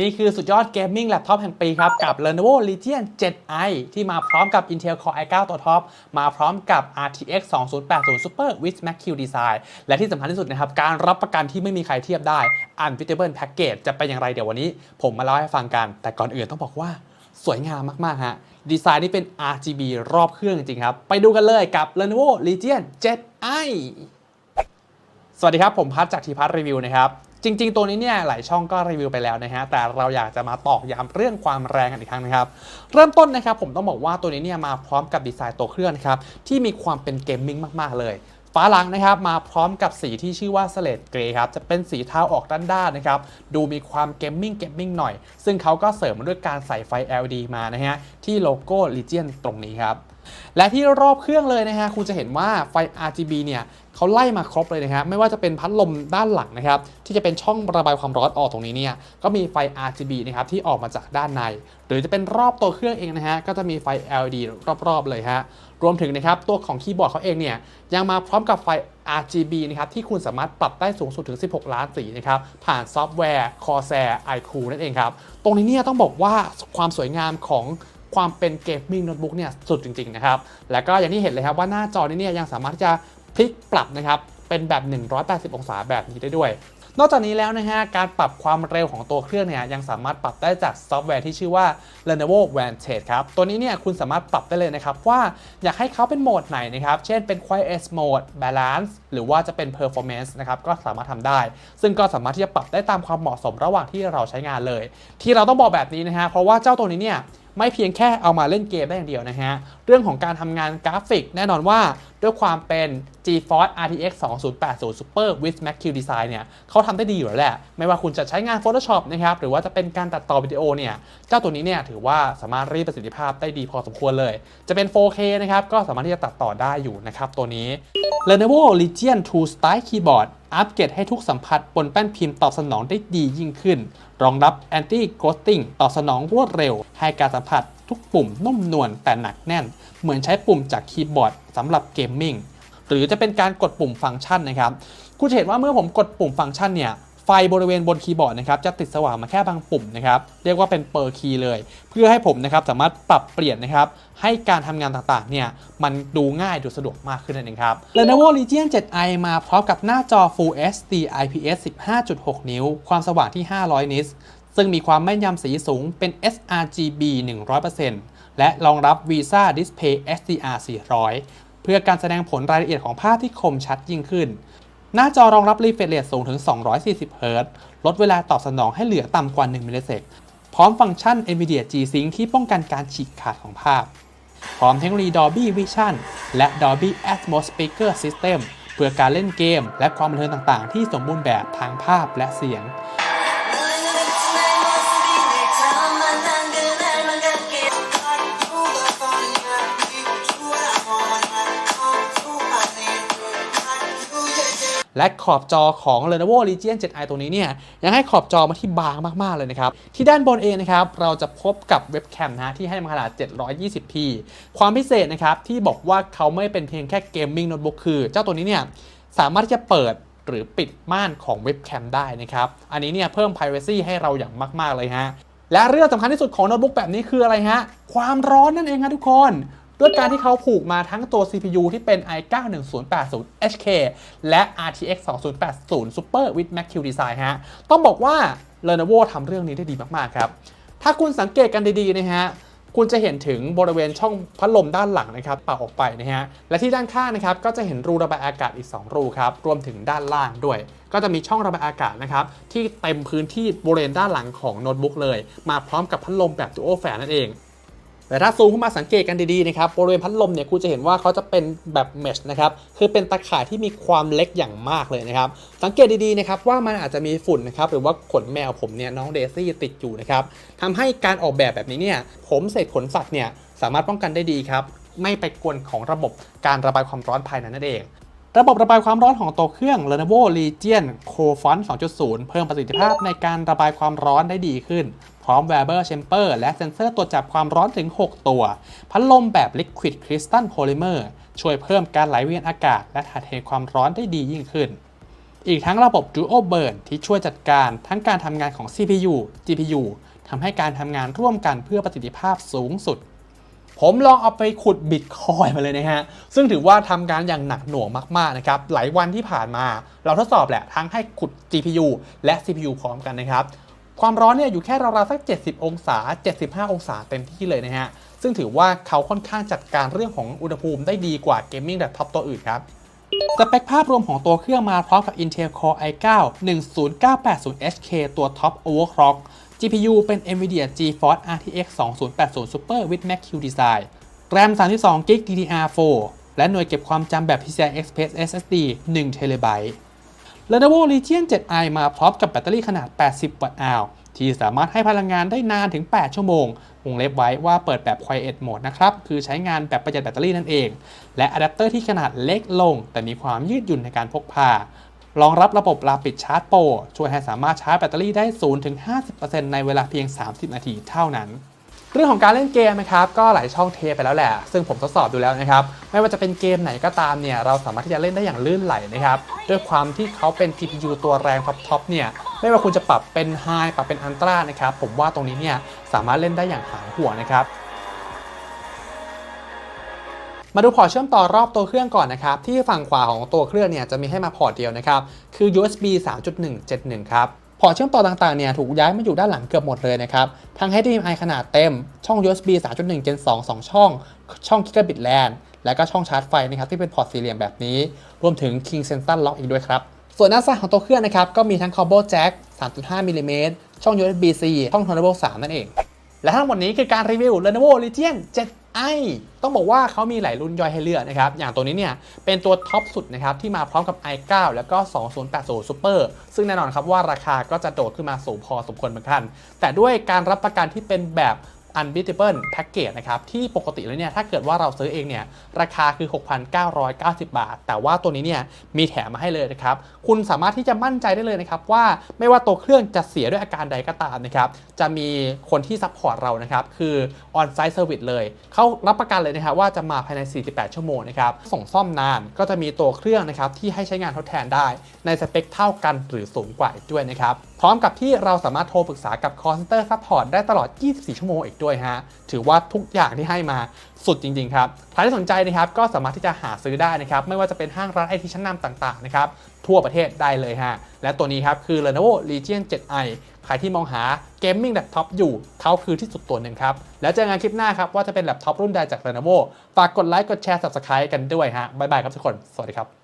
นี่คือสุดยอดเกมมิ่งแล็ปท็อปแห่งปีครับ กับ Lenovo Legion 7i ที่มาพร้อมกับ Intel Core i9 ตัวท็อป มาพร้อมกับ RTX 2080 Super with Mac-Q Design และที่สำคัญที่สุดนะครับ การรับประกันที่ไม่มีใครเทียบได้ Unbeatable Package จะเป็นอย่างไรเดี๋ยววันนี้ ผมมาเล่าให้ฟังกัน แต่ก่อนอื่นต้องบอกว่าสวยงามมาก ๆ ฮะ ดีไซน์นี่เป็น RGB รอบเครื่องจริงครับ ไปดูกันเลยกับ Lenovo Legion 7i สวัสดีครับ ผมพัทจากทีพัทรีวิวนะครับ จริง ๆ ตัวนี้เนี่ยหลายช่องก็รีวิวไปแล้วนะฮะแต่เราอยากจะมาตอกย้ำเรื่องความแรงกันอีกครั้งนะครับ เริ่มต้นนะครับผมต้องบอกว่าตัวนี้เนี่ยมาพร้อมกับดีไซน์ตัวเครื่องนะครับที่มีความเป็นเกมมิ่งมากๆเลยฝาหลังนะครับมาพร้อมกับสีที่ชื่อว่า Slate Grey ครับจะเป็นสีเทาออกด้านๆนะครับดูมีความเกมมิ่งเกมมิ่งหน่อย ซึ่งเขาก็เสริมมาด้วยการใส่ไฟ LED มานะฮะที่โลโก้ Legion ตรงนี้ครับและที่รอบเครื่องเลยนะฮะคุณจะเห็นว่าไฟ RGB เนี่ย เขาไล่มาครบเลยนะครับไม่ว่าจะเป็นพัดลมด้านหลังนะครับที่จะเป็นช่องระบายความร้อนออกตรงนี้เนี่ยก็มีไฟ RGB นะครับที่ออกมาจากด้านใน หรือจะเป็นรอบตัวเครื่องเองนะฮะก็จะมีไฟ LED รอบๆเลยฮะรวมถึงนะครับตัวของคีย์บอร์ดเขาเองเนี่ยยังมาพร้อมกับไฟ RGB นะครับที่คุณสามารถปรับได้สูงสุดถึง 16 ล้านสีนะครับผ่านซอฟต์แวร์ Corsair iCool นั่นเองครับตรงนี้เนี่ยต้องบอกว่าความสวยงามของความเป็นเกมมิ่งโน้ตบุ๊กเนี่ยสุดจริงๆนะครับ แล้วก็อย่างที่เห็นเลยครับว่าหน้าจอนี้เนี่ยยังสามารถที่จะ พลิกปรับนะครับเป็นแบบ 180 องศาแบบนี้ได้ด้วย นอกจากนี้แล้วนะฮะการปรับความเร็วของตัวเครื่องเนี่ยยังสามารถปรับได้จากซอฟต์แวร์ที่ชื่อว่า Lenovo Vantage ครับ ตัวนี้เนี่ยคุณสามารถปรับได้เลยนะครับ ว่าอยากให้เขาเป็นโหมดไหนนะครับ เช่นเป็น Quiet Mode Balance หรือว่าจะเป็น Performance นะครับก็สามารถทำได้ ซึ่งก็สามารถที่จะปรับได้ตามความเหมาะสมระหว่างที่เราใช้งานเลย ที่เราต้องบอกแบบนี้นะฮะเพราะว่าเจ้าตัวนี้เนี่ย ไม่เพียงแค่เอามาเล่นเกมได้อย่างเดียวนะฮะ เรื่องของการทำงานกราฟิกแน่นอนว่าด้วยความเป็น GeForce RTX 2080 Super with Mac-Q Design เนี่ยเขาทำได้ดีอยู่แล้วแหละ ไม่ว่าคุณจะใช้งาน Photoshop นะครับ หรือว่าจะเป็นการตัดต่อวิดีโอเนี่ย เจ้าตัวนี้เนี่ยถือว่าสามารถรีดประสิทธิภาพได้ดีพอสมควรเลย จะเป็น 4K นะครับ ก็สามารถที่จะตัดต่อได้อยู่นะครับตัวนี้ Lenovo Legion 2 Style Keyboard อัปเกรดให้ทุกสัมผัสบนแป้นพิมพ์ตอบสนองได้ดียิ่งขึ้น รองรับ Anti Ghosting ตอบสนองรวดเร็ว ให้การสัมผัสทุกปุ่มนุ่มนวลแต่หนักแน่น เหมือนใช้ปุ่มจากคีย์บอร์ดสำหรับเกมมิ่งหรือจะเป็นการกดปุ่มฟังก์ชันนะครับคุณจะเห็นว่าเมื่อผมกดปุ่มฟังก์ชันเนี่ย ฟบริเวณบนคีย์บอร์ดนะครับจะติดสว่างมาแค่บางปุ่มนะครับเรียกว่าเป็นเปอร์คีย์เลย เพื่อให้ผมนะครับสามารถปรับเปลี่ยนนะครับให้การทำงานต่างๆเนี่ยมันดูง่ายดูสะดวกมากขึ้นนั่นเองครับ Lenovo Legion 7i มาพร้อมกับหน้าจอ Full HD IPS 15.6 นิ้ว ความสว่างที่ 500 นิตซึ่งมีความแม่นยำสีสูงเป็น sRGB 100%และรองรับ Visa Display SDR 400 เพื่อการแสดงผลรายละเอียดของภาพที่คมชัดยิ่งขึ้น หน้าจอรองรับรีเฟรชเรทสูงถึง 240 เฮิรตซ์ลดเวลาตอบสนองให้เหลือต่ำกว่า 1 มิลลิเซกพร้อมฟังก์ชัน NVIDIA G-Sync ที่ป้องกันการฉีกขาดของภาพ พร้อมเทคโนโลยี Dolby Vision และ Dolby Atmos Speaker System เพื่อการเล่นเกม และความบันเทิงต่างๆ ที่สมบูรณ์แบบทางภาพและเสียง และขอบจอของ Lenovo Legion 7i ตัวนี้เนี่ยยังให้ขอบจอมาที่บางมาก ๆ เลยนะครับ ที่ด้านบนเองนะครับ เราจะพบกับเว็บแคมนะที่ให้มาขนาด 720p ความพิเศษนะครับ ที่บอกว่าเขาไม่เป็นเพียงแค่เกมมิ่งโน้ตบุ๊กคือ เจ้าตัวนี้เนี่ยสามารถที่จะเปิดหรือปิดม่านของเว็บแคมได้นะครับ อันนี้เนี่ยเพิ่ม privacy ให้เราอย่างมาก ๆ เลยฮะและเรื่องสำคัญที่สุดของโน้ตบุ๊กแบบนี้คืออะไรฮะ ความร้อนนั่นเองครับทุกคน ด้วยการที่เขาผูกมาทั้งตัว CPU ที่เป็น i9 1080 HK และ RTX 2080 Super with Mac-Q Design ฮะ ต้องบอกว่า Lenovo ทำเรื่องนี้ได้ดีมาก ๆ ครับ ถ้าคุณสังเกตกันดี ๆ นะฮะคุณจะเห็นถึงบริเวณช่องพัดลมด้านหลังนะครับเป่าออกไปนะฮะ และที่ด้านข้างนะครับก็จะเห็นรูระบายอากาศอีก 2 รูครับ รวมถึงด้านล่างด้วย ก็จะมีช่องระบายอากาศนะครับที่เต็มพื้นที่บริเวณด้านหลังของโน้ตบุ๊กเลย มาพร้อมกับพัดลมแบบ Dual Fan นั่นเอง แต่ถ้าซูมเข้ามาสังเกตกันดีๆนะครับบริเวณพัดลมเนี่ยคุณจะเห็นว่าเขาจะเป็นแบบเมชนะครับคือเป็นตะข่ายที่มีความเล็กอย่างมากเลยนะครับสังเกตดีๆนะครับว่ามันอาจจะมีฝุ่นนะครับหรือว่าขนแมวผมเนี่ยน้องเดซี่ติดอยู่นะครับทำให้การออกแบบแบบนี้เนี่ยผมเศษขนสัตว์เนี่ยสามารถป้องกันได้ดีครับไม่ไปกวนของระบบการระบายความร้อนภายในนั่นเองระบบระบายความร้อนของตัวเครื่อง Lenovo Legion Coolfront 2.0 เพิ่มประสิทธิภาพในการระบายความร้อนได้ดีขึ้น พร้อม Weber Chamber และเซ็นเซอร์ตรวจจับความร้อนถึง 6 ตัว พัดลมแบบ Liquid Crystal Polymer ช่วยเพิ่มการไหลเวียนอากาศ และถ่ายเทความร้อนได้ดียิ่งขึ้น อีกทั้งระบบ Dual Burn ที่ช่วยจัดการทั้งการทำงานของ CPU GPU ทำให้การทำงานร่วมกันเพื่อประสิทธิภาพสูงสุด ผมลองเอาไปขุดบิตคอยมาเลยนะฮะ ซึ่งถือว่าทำงานอย่างหนักหน่วงมากๆนะครับ หลายวันที่ผ่านมา เราทดสอบแหละทั้งให้ขุด GPU และ CPU พร้อมกันนะครับ ความร้อนเนี่ยอยู่แค่ราวๆสัก 70 องศา 75 องศาเต็มที่เลยนะฮะ ซึ่งถือว่าเขาค่อนข้างจัดการเรื่องของอุณหภูมิได้ดีกว่าเกมมิ่งแบบท็อปตัวอื่นครับสเปคภาพรวมของตัวเครื่องมาพร้อมกับ Intel Core i9 10980HK ตัวท็อป Overclock GPU เป็น NVIDIA GeForce RTX 2080 Super with Mac-Q Design RAM 32 GB DDR4 และหน่วยเก็บความจำแบบ PCI Express SSD 1 TB Lenovo Legion 7i มาพร้อมกับแบตเตอรี่ขนาด 80 วัตต์อาวที่สามารถให้พลังงานได้นานถึง 8 ชั่วโมง วงเล็บไว้ว่าเปิดแบบ Quiet Mode นะครับ คือใช้งานแบบประหยัดแบตเตอรี่นั่นเอง และอะแดปเตอร์ที่ขนาดเล็กลง แต่มีความยืดหยุ่นในการพกพารองรับระบบ Rapid Charge Pro ช่วยให้สามารถชาร์จแบตเตอรี่ได้ 0-50%ในเวลาเพียง 30 นาทีเท่านั้น เรื่องของการเล่นเกมนะครับก็หลายช่องเทไปแล้วแหละ ซึ่งผมทดสอบดูแล้วนะครับ ไม่ว่าจะเป็นเกมไหนก็ตามเนี่ยเราสามารถที่จะเล่นได้อย่างลื่นไหลนะครับ ด้วยความที่เขาเป็น GPU ตัวแรงท็อปๆเนี่ยไม่ว่าคุณจะปรับเป็น High ปรับเป็น Ultra นะครับผมว่าตรงนี้เนี่ยสามารถเล่นได้อย่างหายห่วงนะครับมาดูพอร์ตเชื่อมต่อรอบตัวเครื่องก่อนนะครับ ที่ฝั่งขวาของตัวเครื่องเนี่ยจะมีให้มาพอร์ตเดียวนะครับ คือ USB 3.171 ครับ พอร์ตเชื่อมต่อต่างๆเนี่ยถูกย้ายมาอยู่ด้านหลังเกือบหมดเลยนะครับ ทั้ง HDMI ขนาดเต็ม ช่อง USB 3.1 Gen 2 2 ช่อง ช่อง Gigabit LAN และก็ช่องชาร์จไฟนะครับที่เป็นพอร์ตสี่เหลี่ยมแบบนี้ รวมถึง King Sensor Lock อีกด้วยครับ ส่วนด้าซ้ายของตัวเครื่องนะครับก็มีทั้ง Combo Jack 3.5มิลลิเมตรช่อง USB-C ช่อง Thunderbolt 3 นั่นเอง และทั้งหมดนี้คือการรีวิว Lenovo Legion 7 ไอต้องบอกว่าเขามีหลายรุ่นย่อยให้เลือกนะครับ อย่างตัวนี้เนี่ยเป็นตัวท็อปสุดนะครับที่มาพร้อมกับ i9 แล้วก็ 2080 Super ซึ่งแน่นอนครับว่าราคาก็จะโดดขึ้นมาสูงพอสมควรเหมือนกัน แต่ด้วยการรับประกันที่เป็นแบบ Unbeatable Package นะครับที่ปกติแล้วเนี่ยถ้าเกิดว่าเราซื้อเองเนี่ยราคาคือ 6,990 บาท แต่ว่าตัวนี้เนี่ยมีแถมมาให้เลยนะครับคุณสามารถที่จะมั่นใจได้เลยนะครับว่าไม่ว่าตัวเครื่องจะเสียด้วยอาการใดก็ตามนะครับจะมีคนที่ซัพพอร์ตเรานะครับคือ On-Site Service เลย เขารับประกันเลยนะครับว่าจะมาภายใน 48 ชั่วโมงนะครับส่งซ่อมนานก็จะมีตัวเครื่องนะครับที่ให้ใช้งานทดแทนได้ ในสเปคเท่ากันหรือสูงกว่าอีกด้วยนะครับพร้อมกับที่เราสามารถโทรปรึกษากับ Call Center Support ได้ตลอด 24 ชั่วโมงอีกด้วยฮะ ถือว่าทุกอย่างที่ให้มาสุดจริง ๆ ครับ ใครที่สนใจนะครับก็สามารถที่จะหาซื้อได้นะครับ ไม่ว่าจะเป็นห้างร้านไอทีชั้นนำต่าง ๆ นะครับ ทั่วประเทศได้เลยฮะ และตัวนี้ครับ คือ Lenovo Legion 7i ใครที่มองหาเกมมิ่งแล็ปท็อปอยู่เขาคือที่สุดตัวหนึ่งครับ แล้วเจอกันคลิปหน้าครับ ว่าจะเป็นแล็ปท็อปรุ่นใดจาก Lenovo ฝากกดไลค์กดแชร์ Subscribe กันด้วยฮะบ๊ายบายครับทุกคน สวัสดีครับ